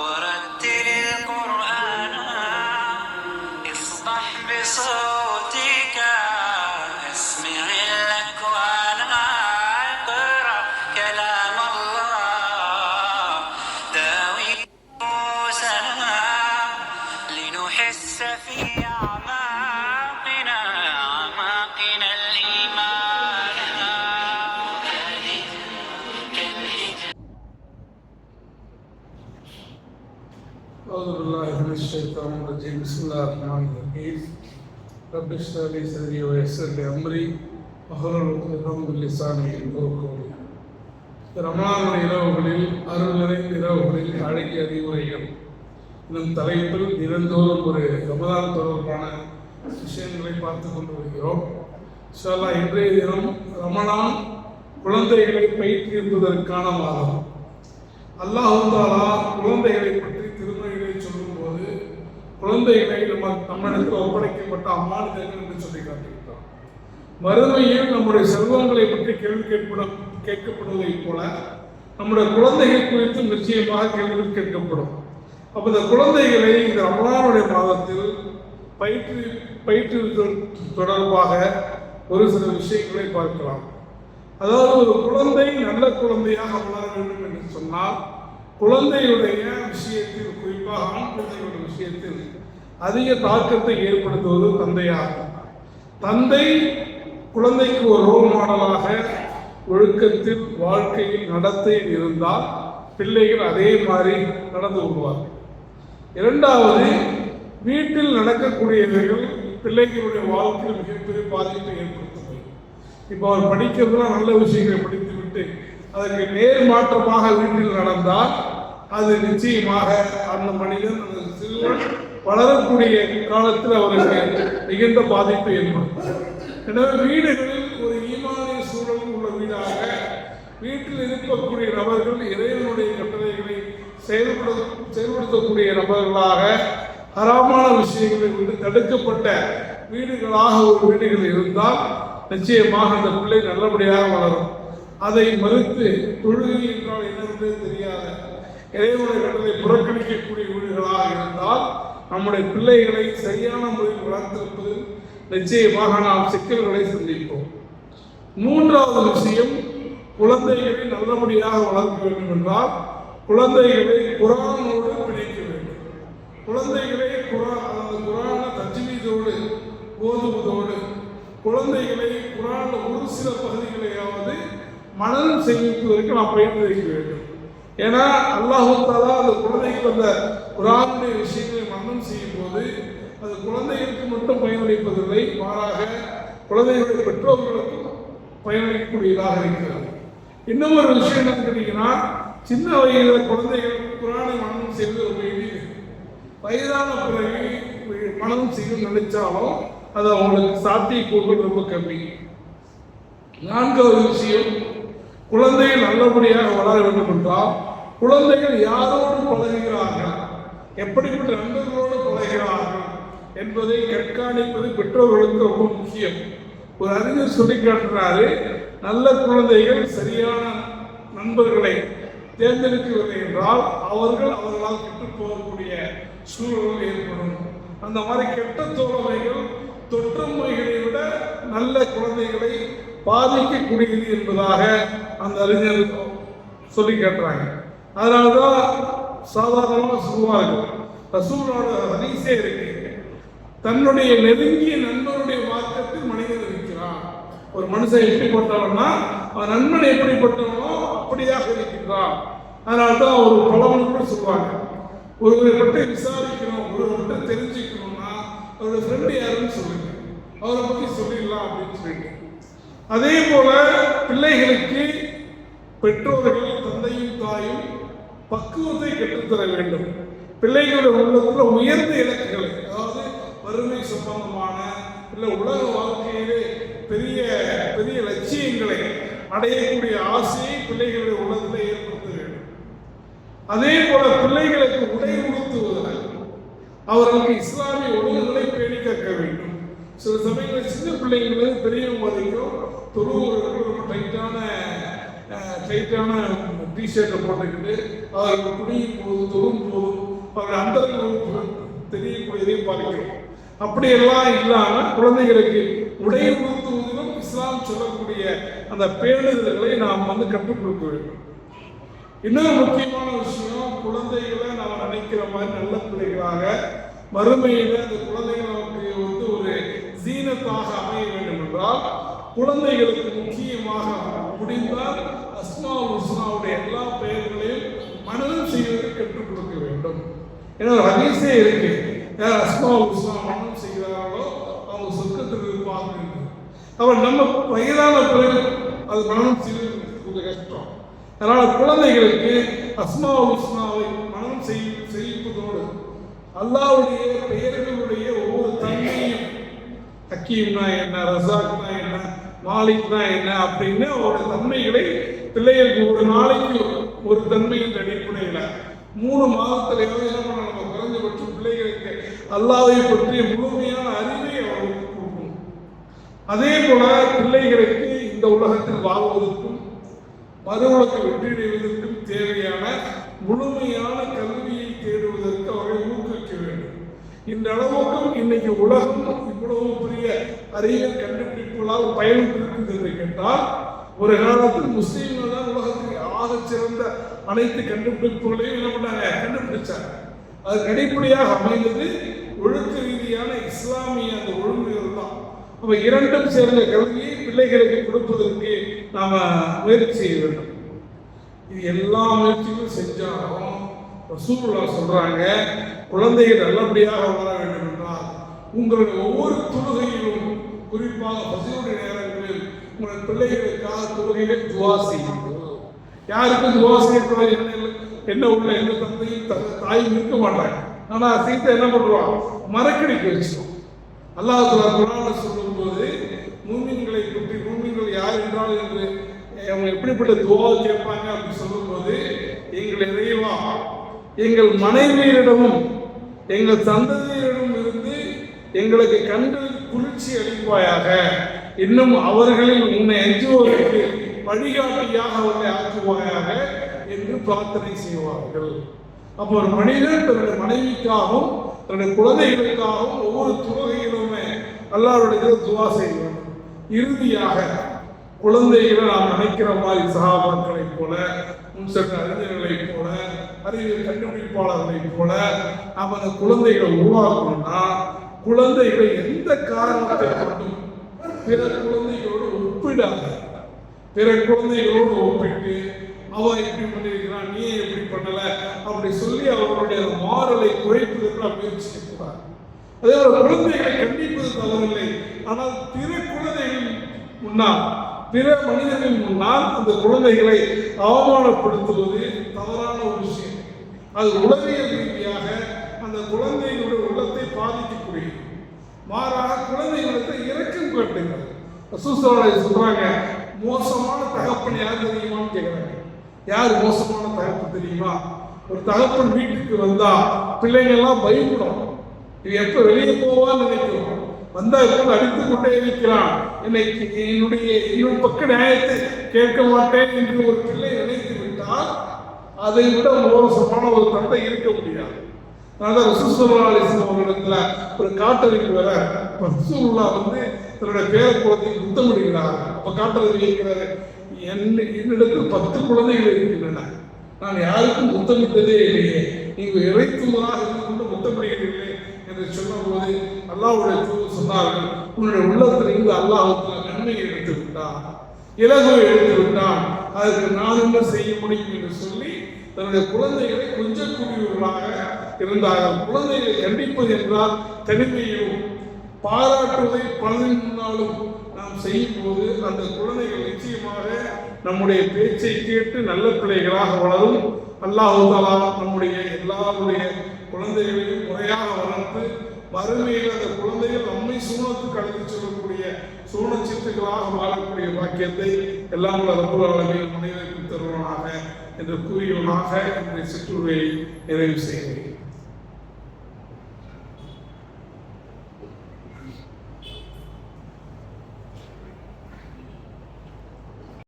ورتل القرآن اصدح بصوتك اسمع الأكوان اقرأ كلام الله. داوي نفوسنا لنحس في رب اشرح لي صدري ويسر لي أمري واحلل عقدة من لساني يفقهوا قولي ரமணானுடைய இரவுகளில் அருள் நிறைந்த இரவுகளில் அழகிய அறிவுரைகள் இதன் தலைப்பில் தினந்தோறும் ஒரு ரமதான் தொடர்பான விஷயங்களை பார்த்து கொண்டு வருகிறோம் இன்ஷால்லா இன்றைய தினம் ரமணான் குழந்தைகளை பயிற்றுவிப்பதற்கான மாதம் அல்லாஹ் தாலா குழந்தைகளை பற்றி திருமறைகளை சொல்லும்போது குழந்தைகளை நம்ம நம்மிடத்தில் ஒப்படைக்கப்பட்ட அம்மானிதங்கள் என்று சொல்லி காட்டுகிறார் மறுமையில் நம்முடைய செல்வங்களை பற்றி கேள்வி கேட்பட கேட்கப்படுவதைப் போல நம்முடைய குழந்தைகள் குறித்து நிச்சயமாக கேள்விகள் கேட்கப்படும். அப்போ இந்த குழந்தைகளை இந்த ரமலானுடைய மாதத்தில் பயிற்று பயிற்றுவித்தல் தொடர்பாக ஒரு சில விஷயங்களை பார்க்கலாம். அதாவது ஒரு குழந்தை நல்ல குழந்தையாக வளர வேண்டும் என்று சொன்னால் குழந்தையுடைய விஷயத்தில் குறிப்பாக ஆண் குழந்தைகளுடைய விஷயத்தில் அதிக தாக்கத்தை ஏற்படுத்துவது தந்தையாகும். தந்தை குழந்தைக்கு ஒரு ரோல் மாடலாக ஒழுக்கத்தில் வாழ்க்கையில் நடத்தையில் இருந்தால் பிள்ளைகள் அதே மாதிரி நடந்து கொள்வார்கள். இரண்டாவது வீட்டில் நடக்கக்கூடியவர்கள் பிள்ளைகளுடைய வாழ்க்கையில் மிகப்பெரிய பாதிப்பை ஏற்படுத்துவது இப்போ அவர் படிக்கிறதுலாம் நல்ல விஷயங்களை படித்துவிட்டு அதற்கு நேர் மாற்றமாக வீட்டில் நடந்தால் அது நிச்சயமாக அந்த மனிதன் அந்த சிறுவன் வளரக்கூடிய காலத்தில் அவருக்கு மிகுந்த பாதிப்பு ஏற்படும். எனவே வீடுகளில் ஒரு ஈமானிய சூழல் உள்ள வீடாக வீட்டில் இருக்கக்கூடிய நபர்கள் இறைவனுடைய கட்டளைகளை செயல்பட செயல்படுத்தக்கூடிய நபர்களாக ஹராமான விஷயங்களை விட்டு தடுக்கப்பட்ட வீடுகளாக ஒரு வீடுகள் இருந்தால் நிச்சயமாக அந்த பிள்ளை நல்லபடியாக வளரும். அதை மறுத்து தொழுகை என்றால் என்னவென்றே தெரியாத இறைவனை கட்டளை புறக்கணிக்கக்கூடிய வீடுகளாக இருந்தால் நம்முடைய பிள்ளைகளை சரியான முறையில் வளர்த்திருப்பது நிச்சயமாக நாம் சிக்கல்களை சந்திப்போம். மூன்றாவது விஷயம் குழந்தைகளை நல்லபடியாக வளர்க்க வேண்டும் என்றால் குழந்தைகளை குரானோடு பிணைக்க வேண்டும். குழந்தைகளை குரான் அதாவது குரான தஜ்வீதோடு ஓதுவதோடு குழந்தைகளை குரான் ஒரு சில பகுதிகளையாவது மனநம் செய்வதற்கு நாம் பயிற்றுவிக்க வேண்டும். ஏன்னா அல்லாஹு தாலா அந்த குழந்தைக்கு அந்த குரானுடைய விஷயங்களை மனநம் செய்யும் போது அது குழந்தைகளுக்கு மட்டும் பயனளிப்பதில்லை மாறாக குழந்தைகளுடைய பெற்றோர்களுக்கும் பயனளிக்கக்கூடியதாக இருக்கிறது. இன்னும் ஒரு விஷயம் என்ன கேட்டீங்கன்னா சின்ன வயதில் குழந்தைகள் குரானை மனம் செய்வது ரொம்ப எளிது வயதான பிறகு மனம் செய்ய நினைச்சாலும் அது அவங்களுக்கு சாத்தியக்கூறுகள் ரொம்ப கம்மி. நான்காவது விஷயம் குழந்தைகள் நல்லபடியாக வளர வேண்டும் என்றால் குழந்தைகள் யாரோடு பழகுகிறார்கள்? எப்படிப்பட்ட நண்பர்களோடு பழகிறார்கள் என்பதை கண்காணிப்பது பெற்றோர்களுக்கு ரொம்ப முக்கியம். ஒரு அறிஞர் சொல்லி காட்டுறாரு நல்ல குழந்தைகள் சரியான நண்பர்களை தேர்ந்தெடுக்கவில்லை என்றால் அவர்கள் அவர்களால் கெட்டு போகக்கூடிய சூழல்கள் ஏற்படும். அந்த மாதிரி கெட்ட தோழமைகள் தொற்றுநோய்களை விட நல்ல குழந்தைகளை பாதிக்கக்கூடியது என்பதாக அந்த அறிஞர் சொல்லி கேட்டுறாங்க. அதனால்தான் சாதாரணமாக சொல்லுவார்கள் ரசூலோட ஹதீஸே இருக்கு. தன்னுடைய நெருங்கிய நண்பருடைய மார்க்கத்தில் மனிதன் இருக்கிறான். ஒரு மனுஷன் எப்படிப்பட்டவன்னா அவன் நண்பன் எப்படிப்பட்டவனோ அப்படியாக இருக்கின்றான். அதனால தான் ஒரு பழமொழி கூட சொல்லுவாங்க. ஒருவரை பற்றி விசாரிக்கணும் ஒருவரை பற்றி தெரிஞ்சுக்கணும்னா அவரோட ஃப்ரெண்டு யாருன்னு சொல்லுங்க. அவரை பற்றி சொல்லிடலாம் அப்படின்னு சொல்லிட்டு. அதே போல பிள்ளைகளுக்கு பெற்றோர்கள் தந்தையும் தாயும் பக்குவத்தை கற்றுத்தர வேண்டும். பிள்ளைகளுடைய உள்ளத்தில் உயர்ந்த இலக்குகளை அதாவது வறுமை சம்பந்தமான இல்லை உலக வாழ்க்கையிலே பெரிய பெரிய லட்சியங்களை அடையக்கூடிய ஆசையை பிள்ளைகளுடைய உள்ளத்தில் ஏற்படுத்த வேண்டும். அதே போல பிள்ளைகளுக்கு உடை உடுத்துவதில் அவர்களுக்கு இஸ்லாமிய ஒழுங்குகளை சில சமயங்களில் சின்ன பிள்ளைங்களுக்கு பெரியவங்க வரைக்கும் தொழுவர்களுக்கு ரொம்ப டைட்டான டைட்டான டிஷர்ட்டை போட்டுக்கிட்டு அவர்கள் குடியும் போது தொழும் போதும் அவர்கள் அந்த தெரியக்கூடியதையும் பார்க்கிறோம் அப்படியெல்லாம் இல்லாமல் குழந்தைகளுக்கு உடை உடுத்துவதிலும் இஸ்லாம் சொல்லக்கூடிய அந்த பேணுதல்களை நாம் வந்து கற்றுக் கொடுக்க வேண்டும். இன்னொரு முக்கியமான விஷயம் குழந்தைகளை நாம் நினைக்கிற மாதிரி நல்ல பிள்ளைகளாக மறுமையில் அந்த குழந்தைகள் நமக்கு வந்து ஒரு ஜீனத்தாக அமைய வேண்டும் என்றால் குழந்தைகளுக்கு முக்கியமாக முடிந்தால் அஸ்மா உஸ்மாவுடைய எல்லா பெயர்களையும் மனதில் செய்வதற்கு கற்றுக் கொடுக்க வேண்டும். ஏன்னா ஒரு ஹதீஸே இருக்கு. யார் அஸ்மா உஸ்மா மனம் செய்கிறார்களோ அவங்க சொர்க்கத்தில் இருப்பாங்க என்று. அவர் நம்ம வயதான பிறகு அது மனம் செய்வது கொஞ்சம் கஷ்டம். அதனால குழந்தைகளுக்கு அஸ்மா உஸ்மாவை மனம் செய் செய்வதோடு அல்லாவுடைய பெயர்களுடைய ஒவ்வொரு தன்மை ஹக்கீம்னா என்ன ரசாக்னா என்ன மாலிக்னா என்ன அப்படின்னு அவரோட தன்மைகளை பிள்ளைகளுக்கு ஒரு நாளைக்கு ஒரு தன்மையின் அடிப்படையில் மூணு மாதத்துல என்ன பண்ண நம்ம குறைஞ்சபட்சம் பிள்ளைகளுக்கு அல்லாவை பற்றிய முழுமையான அறிவை அவர்களுக்கு கொடுக்கணும். அதே போல பிள்ளைகளுக்கு இந்த உலகத்தில் வாழ்வதற்கும் மறுவுலக வெற்றியடைவதற்கும் தேவையான முழுமையான கல்வியை தேடுவதற்கு அவரை ஊக்குவிக்க வேண்டும். இந்த அளவுக்கும் இன்னைக்கு உலகம் இவ்வளவு பெரிய அரிய கண்டுபிடிப்புகளால் பயன் இருக்குது என்று கேட்டால் ஒரு காலத்தில் முஸ்லீம்கள் தான் உலகத்துக்கு ஆக சிறந்த அனைத்து கண்டுபிடிப்புகளையும் என்ன பண்ணாங்க? கண்டுபிடிச்சாங்க. அதுக்கு அடிப்படையாக அமைந்தது ஒழுக்க ரீதியான இஸ்லாமிய அந்த ஒழுங்குகள் தான். அப்ப இரண்டும் சேர்ந்த கல்வியை பிள்ளைகளுக்கு கொடுப்பதற்கு நாம முயற்சி செய்ய வேண்டும். இது எல்லா முயற்சிகளும் செஞ்சாலும் ரசூலுல்லா சொல்றாங்க குழந்தைகள் நல்லபடியாக வளர வேண்டும் உங்களுடைய ஒவ்வொரு தொழுகையிலும் குறிப்பாக பசியுடைய நேரங்களில் உங்கள் பிள்ளைகளுக்காக தொழுகையிலே துவா செய்யுங்கள். யாருக்கும் துவா செய்யக்கூடாது என்ன என்ன உள்ள எந்த தந்தையும் தாயும் இருக்க மாட்டாங்க. ஆனா சீத்தை என்ன பண்ணுவான் மறக்கடிக்க வச்சிடும் அல்லாஹ் குரான சொல்லும் சொல்லும்போது மூமின்களை குட்டி மூமின்கள் யார் என்றால் என்று அவங்க எப்படிப்பட்ட துவா கேட்பாங்க? அப்படின்னு சொல்லும்போது எங்கள் இறைவா எங்கள் மனைவியரிடமும் எங்கள் சந்ததியரிடம் எங்களுக்கு கண்டு குளிர்ச்சி அளிப்பாயாக இன்னும் அவர்களில் உன்னை எஞ்சுவோருக்கு வழிகாட்டியாக அவர்களை ஆக்குவாயாக என்று பிரார்த்தனை செய்வார்கள். அப்போ ஒரு மனிதன் தன்னுடைய மனைவிக்காகவும் தன்னுடைய குழந்தைகளுக்காகவும் ஒவ்வொரு துவகையிலுமே அல்லாருடைய துவா செய்வோம் இறுதியாக குழந்தைகளை நாம் நினைக்கிற மாதிரி சகாபாக்களைப் போல முன்சட்ட சென்ற அறிஞர்களைப் போல அறிவியல் கண்டுபிடிப்பாளர்களைப் போல நாம் அந்த குழந்தைகளை உருவாக்கணும்னா குழந்தைகளை எந்த காரணத்தை கொண்டும் பிற குழந்தைகளோடு ஒப்பிடாத. பிற குழந்தைகளோடு ஒப்பிட்டு அவன் இப்படி பண்ணியிருக்கிறான் நீ எப்படி இப்படி பண்ணல? அப்படி சொல்லி அவர்களுடைய மாறலை குறைப்பதற்கு முயற்சி முயற்சிக்கக்கூடாது அதே போல குழந்தைகளை கண்டிப்பது தவறில்லை. ஆனால் பிற குழந்தைகள் முன்னால் பிற மனிதர்கள் முன்னால் அந்த குழந்தைகளை அவமானப்படுத்துவது தவறான ஒரு விஷயம். அது உளவியல் ரீதியாக அந்த குழந்தைகளுடைய உள்ளத்தை பாதிக்கக்கூடியது மாறாக குழந்தைகளுக்கு இரக்கம் காட்டுங்கள் ரசூசலாலை சொல்றாங்க மோசமான தகப்பன் யார் தெரியுமான்னு கேட்குறாங்க யார் மோசமான தகப்பன் தெரியுமா? ஒரு தகப்பன் வீட்டுக்கு வந்தா பிள்ளைங்க எல்லாம் பயப்படும். இது எப்ப வெளியே போவான்னு நினைக்கிறோம். வந்தா எப்போது அடித்து கொண்டே இருக்கிறான் இன்னைக்கு என்னுடைய இன்னும் பக்க நியாயத்தை கேட்க மாட்டேன் என்று ஒரு பிள்ளை நினைத்து விட்டால் அதை விட மோசமான ஒரு தந்தை இருக்க முடியாது. அதான் ரசூலுல்லாஹி அலிஸ்லாம் அவர்களிடத்துல ஒரு காட்டறிவு வர ரசூல்லா வந்து தன்னுடைய பேர குழந்தையை முத்தமிடுகிறார். அப்ப காட்டறிவு கேட்கிறாரு என் என்னிடத்தில் பத்து குழந்தைகள் இருக்கின்றன. நான் யாருக்கும் முத்தமிட்டதே இல்லையே. நீங்கள் இறைத்துவதாக இருந்து கொண்டு முத்தமிடுகிறீர்களே என்று சொன்னபோது அல்லாவுடைய தூதர் சொன்னார்கள். உன்னுடைய உள்ளத்தில் இருந்து அல்லாஹ் நன்மையை எடுத்து விட்டான். இலகுவை எடுத்து விட்டான். அதற்கு நான் என்ன செய்ய முடியும் என்று சொல்லி தன்னுடைய குழந்தைகளை கொஞ்சக்கூடியவர்களாக இருந்தார்கள் குழந்தைகளை கண்டிப்பது என்றால் தனிமையும் பாராட்டுவதை பலரின் முன்னாலும் நாம் செய்யும் போது அந்த குழந்தைகள் நிச்சயமாக நம்முடைய பேச்சை கேட்டு நல்ல பிள்ளைகளாக வளரும். அல்லாஹாலா நம்முடைய எல்லாருடைய குழந்தைகளையும் முறையாக வளர்த்து வறுமையில் அந்த குழந்தைகள் நம்மை சூனத்துக்கு அழைத்து செல்லக்கூடிய சித்துக்களாக வாழக்கூடிய பாக்கியத்தை எல்லாம் ரப்புல் அளவில் முனைவருக்கு தருவனாக என்று கூறியவனாக என்னுடைய சிற்றுரையை நிறைவு செய்கிறேன்.